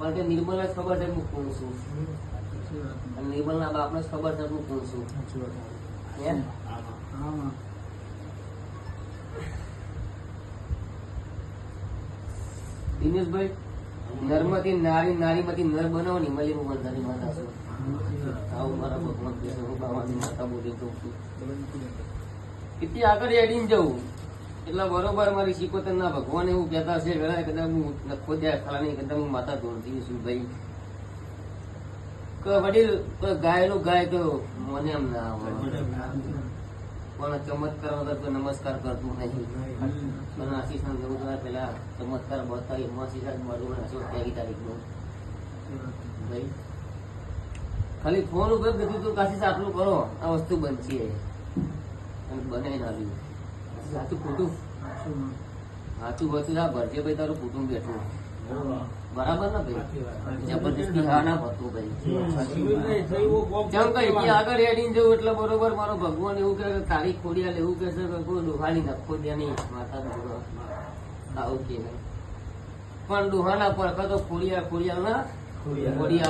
પણ તે નિર્મલ જ ખબર છે હું કોણ છું. નિર્મલ ના બાપ ને ખબર છે હું કોણ છું. દિનેશભાઈ નર્મથી નારી નારીમાંથી નર બનાવવાની મળી હું બંધારી માતા છું આવું મારા ભગવાન છે હું બાવાની માતા બોલી કહું છું. એટલી આગળ એડીને જવું. એટલે બરોબર મારી શીખોતર ના ભગવાન એવું કહેતા છે વેળા કદાચ હું દે ખરા કદાચ હું માતા ધોળતી છું ભાઈ. કે વડીલ ગાયેલું ગાય તો મને એમ ના આવે પણ ચમત્કાર વગર તો નમસ્કાર કરતું નહીં. પણ આશીષ જવું તો પેલા ચમત્કાર બતાવી એમાં આશીષ મળવું હશે ત્યાગી તારીખનું ભાઈ ખાલી ફોન ઉપર કીધું તું કાશી આટલું કરો આ વસ્તુ બનશે. અને બને ના સાચું ખોટું સાચું. સાચું ના ભરજે ભાઈ તારું કુટુંબ બેઠું. બરાબર ને ભાઈ? સાચી હા ના ભરતું ભાઈ. જેમ કઈ આગળ હેડીને જવું એટલે બરોબર મારો ભગવાન એવું કહે કે તારી ખોડિયાલ એવું કે છે કોઈ ડોહાની નખો દે નહીં માતા આવું કે નહીં પણ ડોહાના પડખા તો ખોડિયા ખોડિયા ના ખોડિયા